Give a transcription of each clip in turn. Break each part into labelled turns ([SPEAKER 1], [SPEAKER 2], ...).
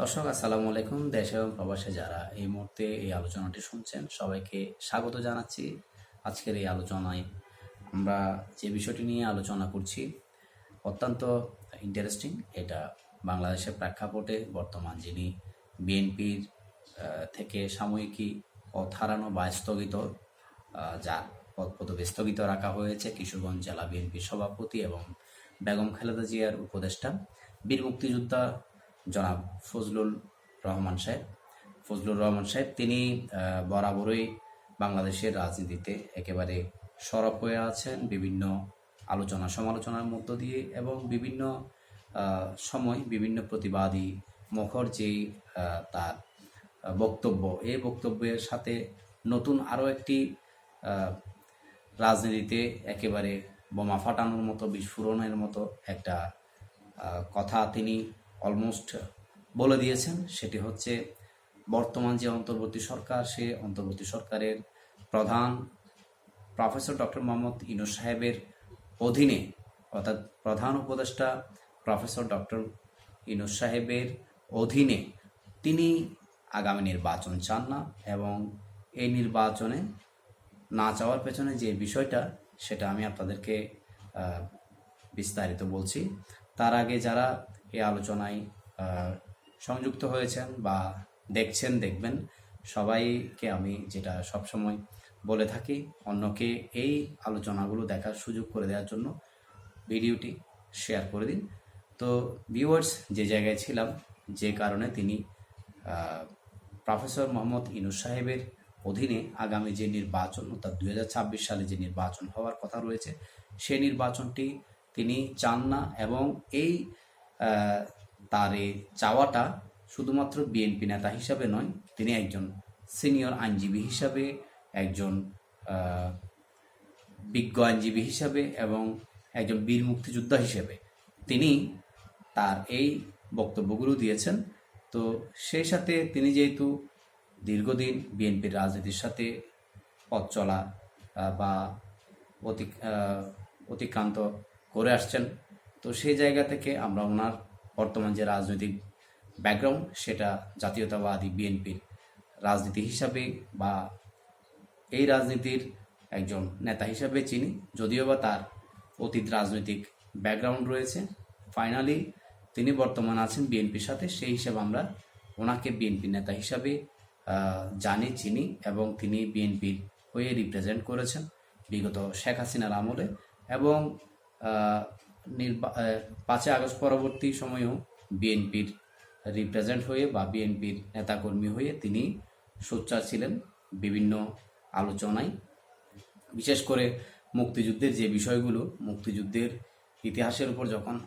[SPEAKER 1] দর্শক, আসসালামু আলাইকুম। দেশ এবং প্রবাসে যারা এই মুহূর্তে এই আলোচনাটি শুনছেন, সবাইকে স্বাগত জানাচ্ছি। আজকের এই আলোচনায় আমরা যে বিষয়টি নিয়ে আলোচনা করছি, অত্যন্ত ইন্টারেস্টিং এটা বাংলাদেশের প্রেক্ষাপটে বর্তমান যিনি বিএনপির থেকে সাময়িকী পথ হারানো বা স্থগিত যার পদ স্থগিত রাখা হয়েছে কিশোরগঞ্জ জেলা বিএনপির সভাপতি এবং বেগম খালেদা জিয়ার উপদেষ্টা বীর মুক্তিযোদ্ধা জনাব ফজলুল রহমান সাহেব। ফজলুর রহমান সাহেব তিনি বরাবরই বাংলাদেশের রাজনীতিতে একেবারে সরব হয়ে আছেন। বিভিন্ন আলোচনা সমালোচনার মধ্য দিয়ে এবং বিভিন্ন সময় বিভিন্ন প্রতিবাদী মুখর যে আহ, তার বক্তব্য এই বক্তব্যের সাথে নতুন আরও একটি রাজনীতিতে একেবারে বোমা ফাটানোর মতো বিস্ফোরণের মতো একটা কথা তিনি অলমোস্ট বলে দিয়েছেন, সেটি হচ্ছে বর্তমান যে অন্তর্বর্তী সরকার, সে অন্তর্বর্তী সরকারের প্রধান প্রফেসর ডক্টর মোহাম্মদ ইনুস সাহেবের অধীনে, অর্থাৎ প্রধান উপদেষ্টা প্রফেসর ডক্টর ইনুস সাহেবের অধীনে তিনি আগামী নির্বাচন চান না এবং এই নির্বাচনে না চাওয়ার পেছনে যে বিষয়টা, সেটা আমি আপনাদেরকে বিস্তারিত বলছি। তার আগে যারা এই আলোচনায় সংযুক্ত হয়েছেন বা দেখছেন, দেখবেন। সবাইকে আমি যেটা সবসময় বলে থাকি, অন্যকে এই আলোচনাগুলো দেখার সুযোগ করে দেওয়ার জন্য ভিডিওটি শেয়ার করে দিন। তো ভিউয়ার্স, যে জায়গায় ছিলাম, যে কারণে তিনি প্রফেসর মোহাম্মদ ইনুস সাহেবের অধীনে আগামী যে নির্বাচন, অর্থাৎ দু হাজার ছাব্বিশ সালে যে নির্বাচন হওয়ার কথা রয়েছে সেই নির্বাচনটি তিনি চান না এবং এই তার এই চাওয়াটা শুধুমাত্র বিএনপি নেতা হিসাবে নয়, তিনি একজন সিনিয়র আইনজীবী হিসাবে, একজন বিজ্ঞ আইনজীবী হিসাবে এবং একজন বীর মুক্তিযোদ্ধা হিসেবে। তিনি তার এই বক্তব্যগুলো দিয়েছেন। তো সেই সাথে তিনি যেহেতু দীর্ঘদিন বিএনপির রাজনীতির সাথে পথ চলা বা অতি অতিক্রান্ত করে আসছেন তো সেই জায়গা থেকে আমরা ওনার বর্তমান যে রাজনৈতিক ব্যাকগ্রাউন্ড সেটা জাতীয়তাবাদী বিএনপির রাজনীতি হিসাবে বা এই রাজনীতির একজন নেতা হিসাবে চিনি। যদিও বা তার অতীত রাজনৈতিক ব্যাকগ্রাউন্ড রয়েছে। ফাইনালি তিনি বর্তমান আছেন বিএনপির সাথে। সেই হিসাবে আমরা ওনাকে বিএনপি নেতা হিসাবে জানি, চিনি এবং তিনি বিএনপির হয়ে রিপ্রেজেন্ট করেছেন বিগত শেখ হাসিনার আমলে এবং নির্বা- পাঁচই আগস্ট পরবর্তী সময়েও বিএনপির রিপ্রেজেন্ট হয়ে বা বিএনপির নেতাকর্মী হয়ে তিনি সোচ্চার ছিলেন বিভিন্ন আলোচনায়। বিশেষ করে মুক্তিযুদ্ধের যে বিষয়গুলো, মুক্তিযুদ্ধের ইতিহাসের উপর যখন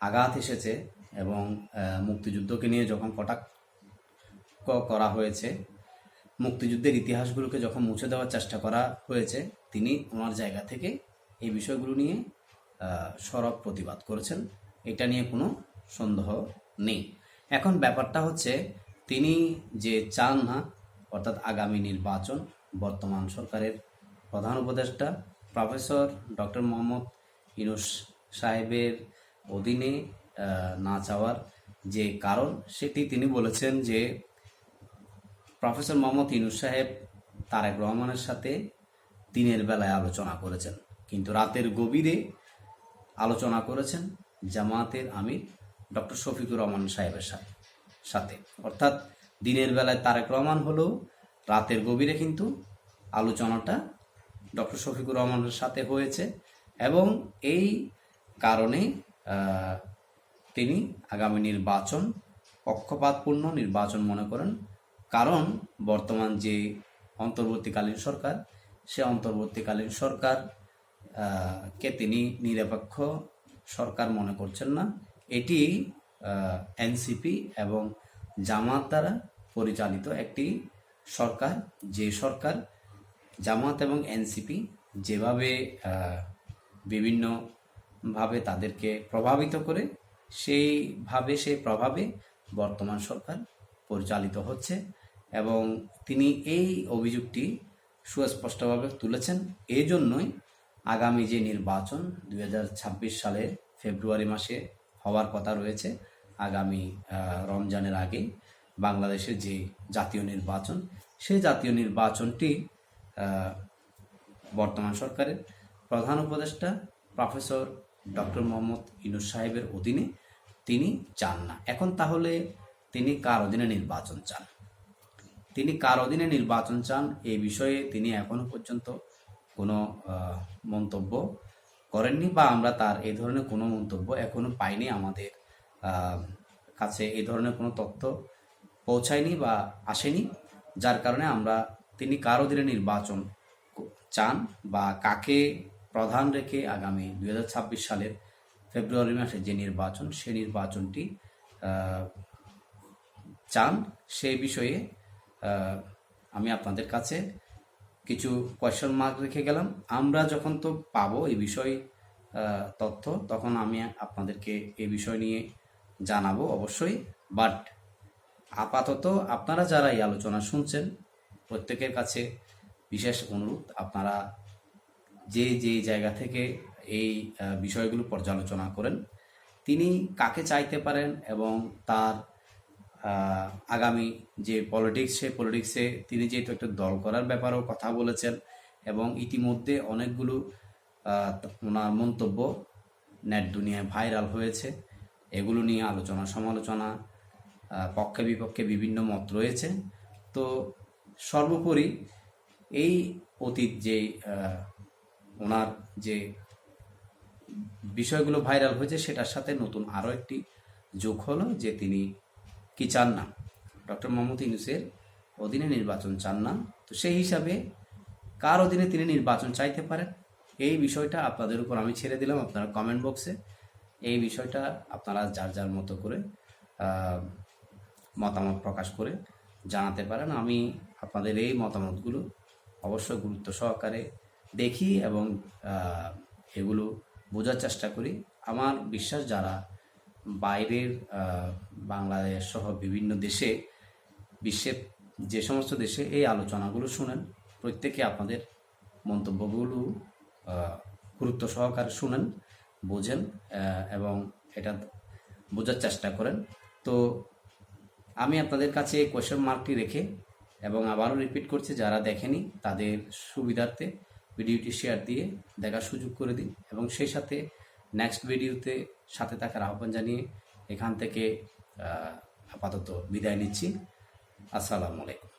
[SPEAKER 1] আঘাত এসেছে এবং মুক্তিযুদ্ধকে নিয়ে যখন কটাক্ষ করা হয়েছে, মুক্তিযুদ্ধের ইতিহাসগুলোকে যখন মুছে দেওয়ার চেষ্টা করা হয়েছে, তিনি ওনার জায়গা থেকে এই বিষয়গুলো নিয়ে সরব প্রতিবাদ করেছেন। এটা নিয়ে কোনো সন্দেহ নেই। এখন ব্যাপারটা হচ্ছে, তিনি যে চান না, অর্থাৎ আগামী নির্বাচন, বর্তমান সরকারের প্রধান উপদেষ্টা, প্রফেসর ডক্টর মোহাম্মদ ইনুস সাহেবের অধীনে না চাওয়ার যে কারণ, সেটি তিনি বলেছেন যে প্রফেসর মোহাম্মদ ইনুস সাহেব, তারেক রহমানের সাথে দিনের বেলায় আলোচনা করেছেন। কিন্তু রাতের গভীরে আলোচনা করেছেন জামায়াতের আমির ডক্টর শফিকুর রহমান সাহেবের সাথে সাথে। অর্থাৎ দিনের বেলায় তারেক রহমান হলেও রাতের গভীরে কিন্তু আলোচনাটা ডক্টর শফিকুর রহমানের সাথে হয়েছে এবং এই কারণে তিনি আগামী নির্বাচন পক্ষপাতপূর্ণ নির্বাচন মনে করেন। কারণ বর্তমান যে অন্তর্বর্তীকালীন সরকার, সে অন্তর্বর্তীকালীন সরকার কে তিনি নিরপেক্ষ সরকার মনে করছেন না, এটি এনসিপি এবং জামাত দ্বারা পরিচালিত একটি সরকার। যে সরকার জামাত এবং এনসিপি যেভাবে বিভিন্নভাবে তাদেরকে প্রভাবিত করে, সেইভাবে, সেই প্রভাবে বর্তমান সরকার পরিচালিত হচ্ছে এবং তিনি এই অভিযোগটি সুস্পষ্টভাবে তুলেছেন। এই জন্যই আগামী যে নির্বাচন দু হাজার ছাব্বিশ সালের ফেব্রুয়ারি মাসে হওয়ার কথা রয়েছে, আগামী রমজানের আগে বাংলাদেশের যে জাতীয় নির্বাচন, সেই জাতীয় নির্বাচনটি বর্তমান সরকারের প্রধান উপদেষ্টা প্রফেসর ডক্টর মোহাম্মদ ইনুস সাহেবের অধীনে তিনি চান না। এখন তাহলে তিনি কার অধীনে নির্বাচন চান? তিনি কার অধীনে নির্বাচন চান এই বিষয়ে তিনি এখনও পর্যন্ত কোনো মন্তব্য করেননি বা আমরা তার এই ধরনের কোনো মন্তব্য এখনও পাইনি আমাদের কাছে এই ধরনের কোনো তথ্য পৌঁছায়নি বা আসেনি, যার কারণে আমরা তিনি কার অধীনে নির্বাচন চান বা কাকে প্রধান রেখে আগামী দুই হাজার ছাব্বিশ সালের ফেব্রুয়ারি মাসে যে নির্বাচন সেই নির্বাচনটি চান সেই বিষয়ে আমি আপনাদের কাছে কিছু কোয়েশ্চন মার্ক রেখে গেলাম। আমরা যখন তো পাবো এই বিষয় তথ্য, তখন আমি আপনাদেরকে এই বিষয় নিয়ে জানাব অবশ্যই। বাট আপাতত আপনারা যারা এই আলোচনা শুনছেন, প্রত্যেকের কাছে বিশেষ অনুরোধ, আপনারা যে যে জায়গা থেকে এই বিষয়গুলো পর্যালোচনা করেন, তিনি কাকে চাইতে পারেন এবং তার আগামী যে পলিটিক্স সে পলিটিক্সে তিনি যেহেতু একটা দল করার ব্যাপারেও কথা বলেছেন এবং ইতিমধ্যে অনেকগুলো ওনার মন্তব্য নেট দুনিয়ায় ভাইরাল হয়েছে। এগুলো নিয়ে আলোচনা সমালোচনা পক্ষে বিপক্ষে বিভিন্ন মত রয়েছে। তো সর্বোপরি এই অতীত যে ওনার যে বিষয়গুলো ভাইরাল হয়েছে, সেটার সাথে নতুন আরও একটি যোগ হলো যে তিনি কি চান না? ডক্টর মোহাম্মদ ইউনুসের অধীনে নির্বাচন চান না। তো সেই হিসাবে কার অধীনে তিনি নির্বাচন চাইতে পারেন? এই বিষয়টা আপনাদের উপর আমি ছেড়ে দিলাম। আপনারা কমেন্ট বক্সে এই বিষয়টা আপনারা যার যার মতো করে মতামত প্রকাশ করে জানাতে পারেন। আমি আপনাদের এই মতামতগুলো অবশ্যই গুরুত্ব সহকারে দেখি এবং এগুলো বোঝার চেষ্টা করি। আমার বিশ্বাস যারা বাইরের বাংলাদেশ সহ বিভিন্ন দেশে, বিশ্বের যে সমস্ত দেশে এই আলোচনাগুলো শুনেন, প্রত্যেকে আপনাদের মন্তব্যগুলো গুরুত্ব সহকারে শুনেন, বোঝেন এবং এটা বোঝার চেষ্টা করেন। তো আমি আপনাদের কাছে এই কোয়েশ্চেন মার্কটি রেখে এবং আবারও রিপিট করছি, যারা দেখেনি তাদের সুবিধার্থে ভিডিওটি শেয়ার দিয়ে দেখার সুযোগ করে দিন এবং সেই সাথে নেক্সট ভিডিওতে সাথে থাকার আহ্বান জানিয়ে এখান থেকে আপাতত বিদায় নিচ্ছি। আসসালামু আলাইকুম।